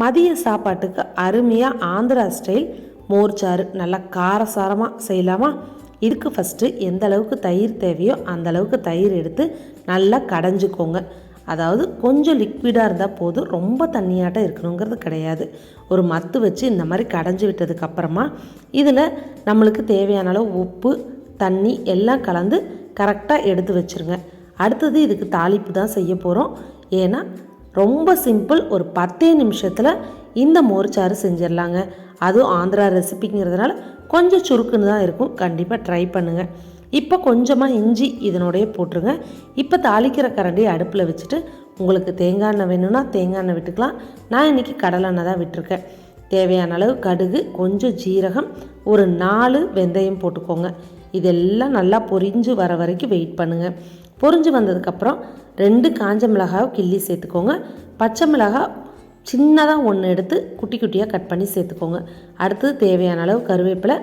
மதிய சாப்பாட்டுக்கு அருமையாக ஆந்திரா ஸ்டைல் மோர்ச்சாறு. நல்லா காரசாரமாக செய்யலாமா? இதுக்கு ஃபஸ்ட்டு எந்த அளவுக்கு தயிர் தேவையோ அந்த அளவுக்கு தயிர் எடுத்து நல்லா கடைஞ்சிக்கோங்க. அதாவது கொஞ்சம் லிக்விடாக இருந்தால் போதும். ரொம்ப தண்ணியாட்டம் இருக்கணுங்கிறது கிடையாது. ஒரு மத்து வச்சு இந்த மாதிரி கடைஞ்சி விட்டதுக்கப்புறமா இதில் நம்மளுக்கு தேவையான அளவு உப்பு தண்ணி எல்லாம் கலந்து கரெக்டாக எடுத்து வச்சுருங்க. அடுத்தது இதுக்கு தாளிப்பு தான் செய்ய போகிறோம் ஏன்னா ரொம்ப சிம்பிள் ஒரு பத்தே நிமிஷத்தில் இந்த மோர்ச்சாறு செஞ்சிடலாங்க. அதுவும் ஆந்திரா ரெசிபிங்கிறதுனால கொஞ்சம் சுருக்குன்னு தான் இருக்கும். கண்டிப்பாக ட்ரை பண்ணுங்கள் இப்போ கொஞ்சமாக இஞ்சி இதனுடைய போட்டுருங்க. இப்போ தாளிக்கிற கரண்டி அடுப்பில் வச்சுட்டு உங்களுக்கு தேங்காய் எண்ணெய் வேணும்னா தேங்காய் எண்ணெய் விட்டுக்கலாம். நான் இன்றைக்கி கடலை எண்ணெய் தான் விட்டுருக்கேன். தேவையான அளவு கடுகு கொஞ்சம் ஜீரகம் ஒரு நாலு வெந்தயம் போட்டுக்கோங்க. இதெல்லாம் நல்லா பொரிஞ்சு வர வரைக்கும் வெயிட் பண்ணுங்கள் பொரிஞ்சு வந்ததுக்கப்புறம் ரெண்டு காஞ்ச மிளகாவை கிள்ளி சேர்த்துக்கோங்க. பச்சை மிளகாய் சின்னதாக ஒன்று எடுத்து குட்டி குட்டியாக கட் பண்ணி சேர்த்துக்கோங்க. அடுத்தது தேவையான அளவு கருவேப்பிலை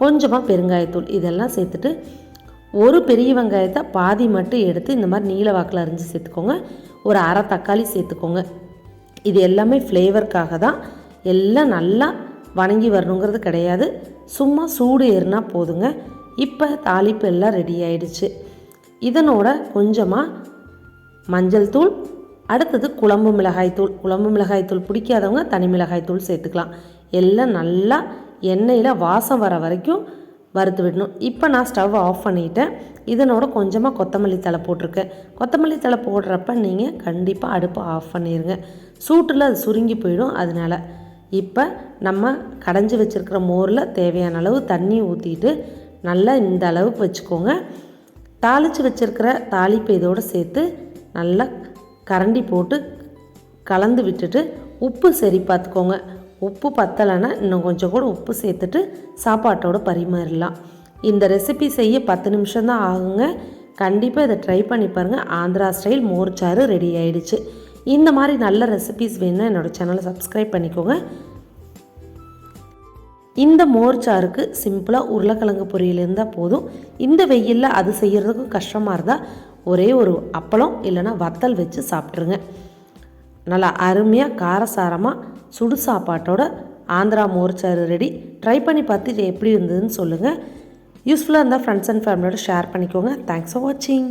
கொஞ்சமாக பெருங்காயத்தூள் இதெல்லாம் சேர்த்துட்டு ஒரு பெரிய வெங்காயத்தை பாதி மட்டும் எடுத்து இந்த மாதிரி நீல வாக்கில் அரிஞ்சு சேர்த்துக்கோங்க. ஒரு அரை தக்காளி சேர்த்துக்கோங்க. இது எல்லாமே ஃப்ளேவருக்காக தான். எல்லாம் நல்லா வணங்கி வரணுங்கிறது கிடையாது. சும்மா சூடு ஏறுனா போதுங்க. இப்போ தாளிப்பு எல்லாம் ரெடி ஆயிடுச்சு. இதனோட கொஞ்சமாக மஞ்சள் தூள் அடுத்தது குழம்பு மிளகாய் தூள். குழம்பு மிளகாய் தூள் பிடிக்காதவங்க தனி மிளகாய் தூள் சேர்த்துக்கலாம். எல்லாம் நல்லா எண்ணெயில் வாசம் வர வரைக்கும் வறுத்து விடணும். இப்போ நான் ஸ்டவ் ஆஃப் பண்ணிட்டேன். இதனோட கொஞ்சமாக கொத்தமல்லி தழை போட்டிருக்கேன். கொத்தமல்லி தழை போடுறப்ப நீங்கள் கண்டிப்பாக அடுப்பை ஆஃப் பண்ணிடுங்க சூட்டில் அது சுருங்கி போயிடும். அதனால இப்போ நம்ம கடைஞ்சி வச்சுருக்கிற மோரில் தேவையான அளவு தண்ணி ஊற்றிட்டு நல்லா இந்த அளவுக்கு வச்சுக்கோங்க. தாளித்து வச்சுருக்கிற தாளிப்பு இதோடு சேர்த்து நல்லா கரண்டி போட்டு கலந்து விட்டுட்டு உப்பு சரி பார்த்துக்கோங்க. உப்பு பத்தலைன்னா இன்னும் கொஞ்சம் கூட உப்பு சேர்த்துட்டு சாப்பாட்டோட பரிமாறிடலாம். இந்த ரெசிபி செய்ய பத்து நிமிஷம்தான் ஆகுங்க. கண்டிப்பாக இதை ட்ரை பண்ணி பாருங்கள் ஆந்திரா ஸ்டைல் மோர்ச்சாறு ரெடி ஆயிடுச்சு. இந்த மாதிரி நல்ல ரெசிபிஸ் வேணும்னா என்னோடய சேனலை சப்ஸ்கிரைப் பண்ணிக்கோங்க. இந்த மோர்ச்சாருக்கு சிம்பிளாக உருளைக்கிழங்கு பொரியல் இருந்தால் போதும். இந்த வெயிலில் அது செய்கிறதுக்கும் கஷ்டமாக இருந்தால் ஒரே ஒரு அப்பளம் இல்லைன்னா வத்தல் வச்சு சாப்பிட்ருங்க நல்லா அருமையாக காரசாரமாக சுடு சாப்பாட்டோட ஆந்திரா மோர்ச்சாறு ரெடி. ட்ரை பண்ணி பார்த்துட்டு எப்படி இருந்ததுன்னு சொல்லுங்கள் யூஸ்ஃபுல்லாக இருந்தால் ஃப்ரெண்ட்ஸ் அண்ட் ஃபேமிலியோட ஷேர் பண்ணிக்கோங்க. தேங்க்ஸ் ஃபார் வாட்சிங்